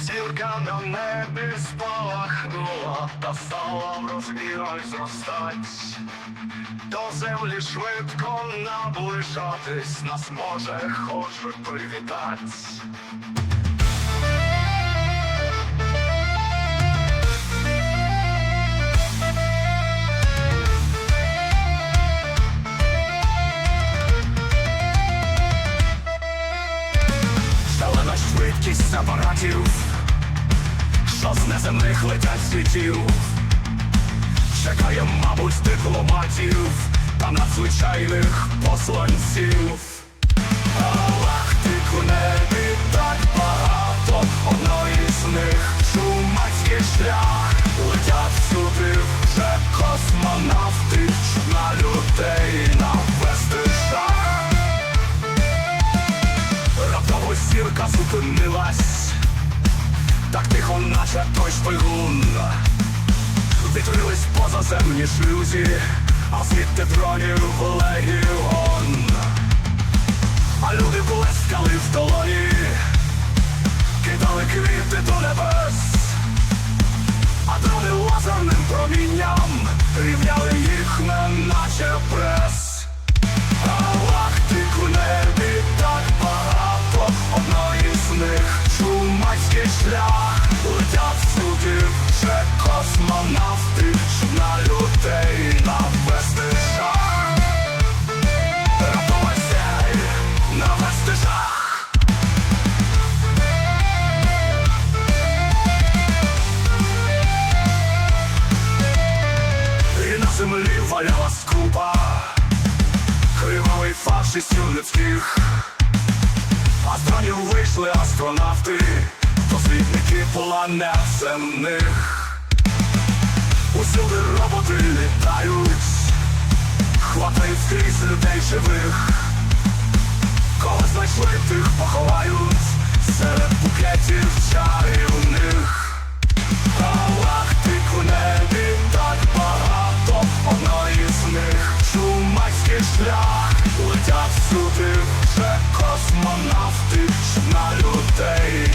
Зірка на небі спалахнула, та стала в розмірах зростать. До землі швидко наближатись, нас може хоч привітать. Апаратів, що з неземних летять світів. Чекає, мабуть, дипломатів та надзвичайних посланців. Галактик у небі так багато, одної з них чумацький шлях. Летять сюди вже космонавти, Раптово зупинилась, так тихо, наче той шпигун. Відкрились позаземні шлюзі, а звідти дронів чумацький шлях летять сюди вже космонавти, щоб на людей навести шах. Раптова сяй, навести жах. І на землі валялась купа Кривавий фашистів людських А з вийшли астронавти Дослідники планет земних Усюди роботи літають. Хватають скрізь людей живих. Кого знайшли, тих поховають. Серед букетів чарівних. Галактик у небі так багато, одної з них. Чумацький шлях летять сюди вже космонавти, на людей